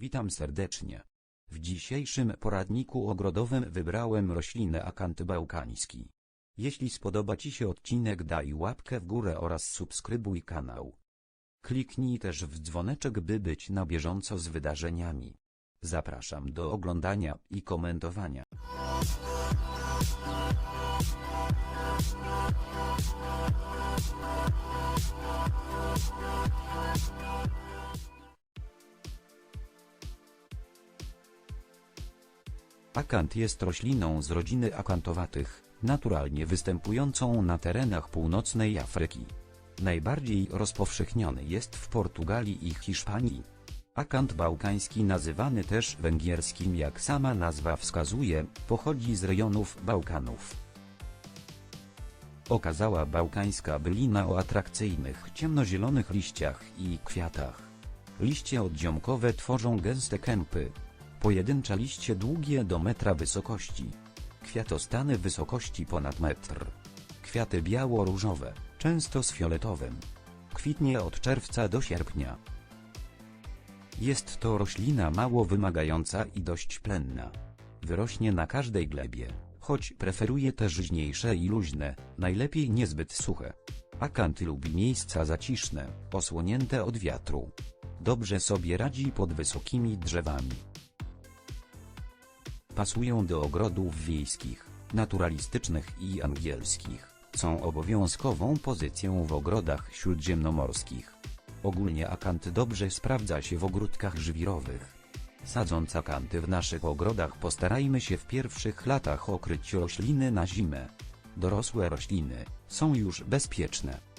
Witam serdecznie. W dzisiejszym poradniku ogrodowym wybrałem roślinę akanty bałkański. Jeśli spodoba Ci się odcinek daj łapkę w górę oraz subskrybuj kanał. Kliknij też w dzwoneczek by być na bieżąco z wydarzeniami. Zapraszam do oglądania i komentowania. Akant jest rośliną z rodziny akantowatych, naturalnie występującą na terenach północnej Afryki. Najbardziej rozpowszechniony jest w Portugalii i Hiszpanii. Akant bałkański nazywany też węgierskim jak sama nazwa wskazuje, pochodzi z rejonów Bałkanów. Okazała bałkańska bylina o atrakcyjnych ciemnozielonych liściach i kwiatach. Liście oddziomkowe tworzą gęste kępy. Pojedyncze liście długie do metra wysokości. Kwiatostany wysokości ponad metr. Kwiaty biało-różowe, często z fioletowym. Kwitnie od czerwca do sierpnia. Jest to roślina mało wymagająca i dość plenna. Wyrośnie na każdej glebie, choć preferuje te żyźniejsze i luźne, najlepiej niezbyt suche. Akant lubi miejsca zaciszne, osłonięte od wiatru. Dobrze sobie radzi pod wysokimi drzewami. Pasują do ogrodów wiejskich, naturalistycznych i angielskich. Są obowiązkową pozycją w ogrodach śródziemnomorskich. Ogólnie akant dobrze sprawdza się w ogródkach żwirowych. Sadząc akanty w naszych ogrodach postarajmy się w pierwszych latach okryć rośliny na zimę. Dorosłe rośliny są już bezpieczne.